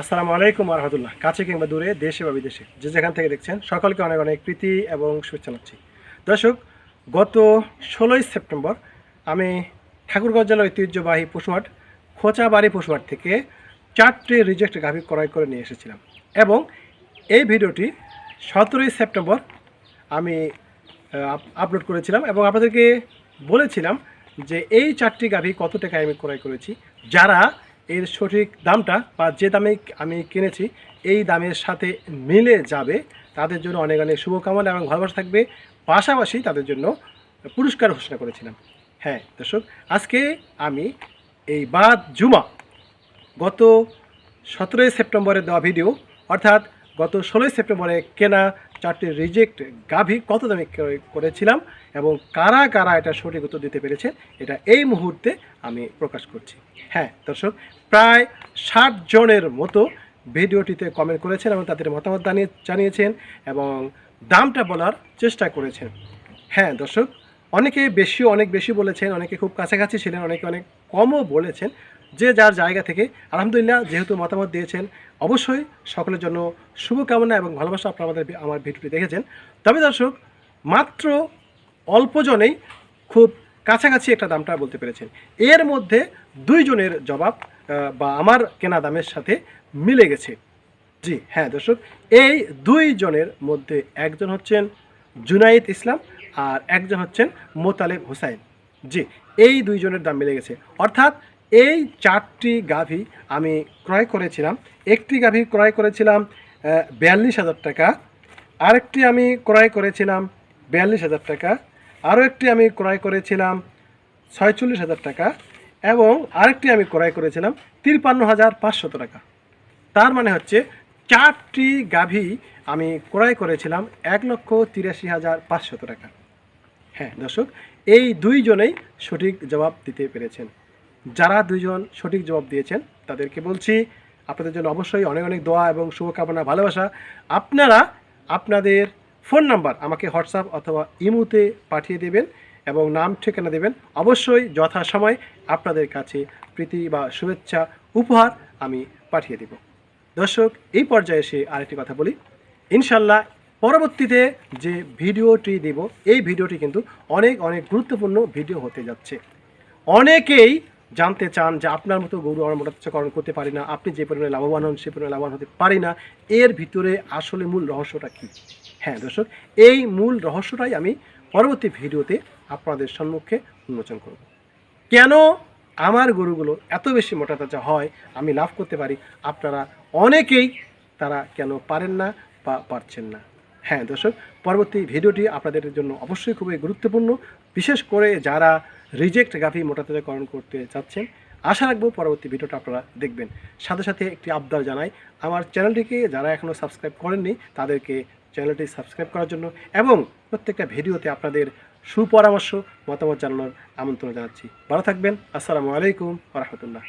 আসসালামু আলাইকুম রহমতুল্লাহ কাছে কিংবা দূরে, দেশে বা বিদেশে, যে যেখান থেকে দেখছেন, সকলকে অনেক অনেক প্রীতি এবং শুভেচ্ছা জানাচ্ছি। দর্শক, গত ষোলোই সেপ্টেম্বর আমি ঠাকুরগঞ্জ জেলার ঐতিহ্যবাহী পশুহাট, খোঁচাবাড়ি পশুহাট থেকে চারটে রিজেক্ট গাভি ক্রয় করে নিয়ে এসেছিলাম এবং এই ভিডিওটি সতেরোই সেপ্টেম্বর আমি আপ- আপলোড করেছিলাম এবং আপনাদেরকে বলেছিলাম যে এই চারটি গাভি কত টাকায় আমি ক্রয় করেছি, যারা এর সঠিক দামটা বা যে দামে আমি কিনেছি, এই দামের সাথে মিলে যাবে। তাদের জন্য অনেক অনেক শুভকামনা এবং ভালোবাসা থাকবে। পাশাপাশি তাদের জন্য পুরস্কার ঘোষণা করেছিলাম। হ্যাঁ দর্শক, আজকে আমি এই বাদ জুমা গত সতেরোই সেপ্টেম্বরে দেওয়া ভিডিও, অর্থাৎ গত ষোলোই সেপ্টেম্বরে কেনা চারটি রিজেক্ট গাভি কত দামে করেছিলাম এবং কারা কারা এটা সঠিক উত্তর দিতে পেরেছে এটা এই মুহূর্তে আমি প্রকাশ করছি। হ্যাঁ দর্শক, প্রায় ষাট জনের মতো ভিডিওটিতে কমেন্ট করেছেন এবং তাদের মতামত জানিয়ে জানিয়েছেন এবং দামটা বলার চেষ্টা করেছেন। হ্যাঁ দর্শক অনেকে বেশি অনেক বেশি বলেছেন, অনেকে খুব কাছাকাছি ছিলেন, অনেকে অনেক কমও বলেছেন যে যার জায়গা থেকে আলহামদুলিল্লাহ যেহেতু মতামত দিয়েছেন, অবশ্যই সকলের জন্য শুভকামনা এবং ভালোবাসা আপনারা আমাদের আমার ভিডিওটি দেখেছেন। তবে দর্শক, মাত্র অল্প জনেই খুব কাছাকাছি একটা দামটা বলতে পেরেছেন। এর মধ্যে দুইজনের জবাব বা আমার কেনা দামের সাথে মিলে গেছে। জি হ্যাঁ দর্শক, এই দুইজনের মধ্যে একজন হচ্ছেন জুনাইদ ইসলাম আর একজন হচ্ছেন মোতালেব হুসাইন। জি, এই দুইজনের দাম মিলে গেছে। অর্থাৎ এই চারটি গাভী আমি ক্রয় করেছিলাম। একটি গাভী ক্রয় করেছিলাম বিয়াল্লিশ হাজার টাকা। আরেকটি আমি ক্রয় করেছিলাম, বিয়াল্লিশ হাজার টাকা। আরও একটি আমি ক্রয় করেছিলাম, ছয়চল্লিশ হাজার টাকা। এবং আরেকটি আমি ক্রয় করেছিলাম তিরপান্ন হাজার পাঁচশত টাকা। তার মানে হচ্ছে চারটি গাভী আমি ক্রয় করেছিলাম, এক লক্ষ তিরাশি হাজার পাঁচশত টাকা। হ্যাঁ দর্শক, এই দুইজনেই সঠিক জবাব দিতে পেরেছেন। যারা দুইজন সঠিক জবাব দিয়েছেন, তাদেরকে বলছি, আপনাদের জন্য অবশ্যই অনেক অনেক দোয়া এবং শুভকামনা, ভালোবাসা। আপনারা আপনাদের ফোন নাম্বার আমাকে হোয়াটসঅ্যাপ অথবা ইমুতে পাঠিয়ে দেবেন এবং নাম ঠিকানা দেবেন। অবশ্যই যথাসময় আপনাদের কাছে প্রীতি বা শুভেচ্ছা, উপহার আমি পাঠিয়ে দেব। দর্শক, এই পর্যায়ে এসে আরেকটি কথা বলি। ইনশাল্লাহ পরবর্তীতে যে ভিডিওটি দেব, এই ভিডিওটি কিন্তু অনেক অনেক গুরুত্বপূর্ণ ভিডিও হতে যাচ্ছে। অনেকেই জানতে চান যে আপনার মতো গরু আমরা মোটাচ্চকরণ করতে পারি না, আপনি যে পরিমাণে লাভবান হন সে পরিমাণে লাভবান হতে পারি না, এর ভিতরে আসলে মূল রহস্যটা কী? হ্যাঁ দর্শক, এই মূল রহস্যটাই আমি পরবর্তী ভিডিওতে আপনাদের সম্মুখে উন্মোচন করব। কেন আমার গরুগুলো এত বেশি মোটা তাজা হয়, আমি লাভ করতে পারি? আপনারা অনেকেই তারা কেন পারেন না বা পারছেন না? হ্যাঁ দর্শক, পরবর্তী ভিডিওটি আপনাদের জন্য অবশ্যই খুবই গুরুত্বপূর্ণ। বিশেষ করে যারা রিজেক্ট গাভি মোটা তাজাকরণ করতে চাচ্ছেন, আশা রাখব পরবর্তী ভিডিওটা আপনারা দেখবেন। সাথে সাথে একটি আবদার জানাই, আমার চ্যানেলটিকে যারা এখনও সাবস্ক্রাইব করেননি, তাদেরকে চ্যানেলটি সাবস্ক্রাইব করার জন্য এবং প্রত্যেকটা ভিডিওতে আপনাদের সুপরামর্শ, মতামত জানানোর আমন্ত্রণ জানাচ্ছি। ভালো থাকবেন, আসসালামু আলাইকুম রহমতুল্লাহ।